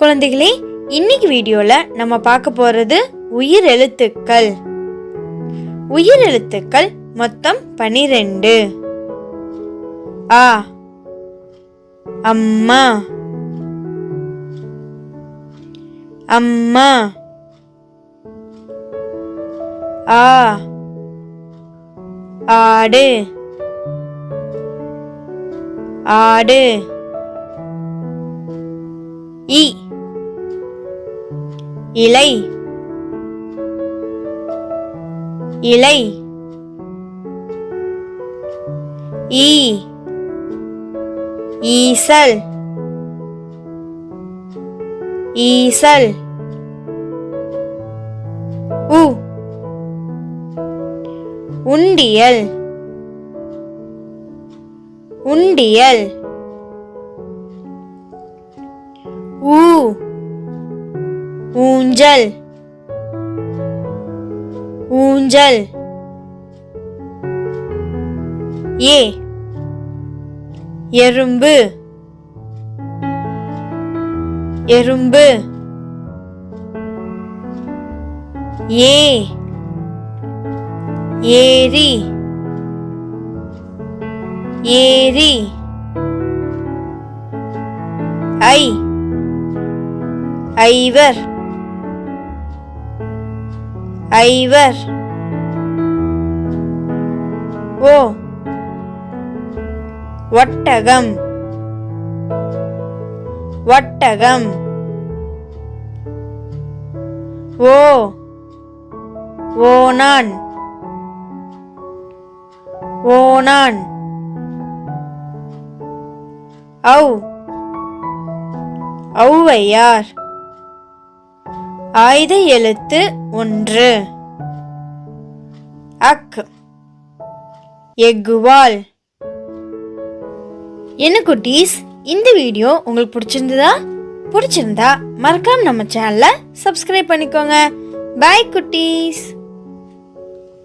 குழந்தைகளே இன்னைக்கு வீடியோவில் நம்ம பார்க்க போகிறது உயிர் எழுத்துக்கள். உயிர் எழுத்துக்கள் மொத்தம் பனிரெண்டு. ஆ அம்மா. அம்மா. ஆ ஆடு. ஆடு. இ. இலை. இலை. ஈ ஈசல். ஈசல். உ. உண்டியல். உண்டியல். ஊ. ஊஞ்சல். ஊஞ்சல். ஏ. எறும்பு. எறும்பு. ஏ. ஏரி. ஏரி. ஐ. ஐவர். ஐவர். ஓ. ஒட்டகம். ஒட்டகம். ஓ. ஓனான் ஓனான் ஔ. ஔவையார். ஆயுத எழுத்து ஒன்று. அக். எக்குவால் என்ன குட்டீஸ் இந்த வீடியோ உங்களுக்கு பிடிச்சிருந்ததா? பிடிச்சிருந்தா மறக்காம நம்ம சேனலை சப்ஸ்கிரைப் பண்ணிக்கோங்க. பாய் குட்டீஸ்.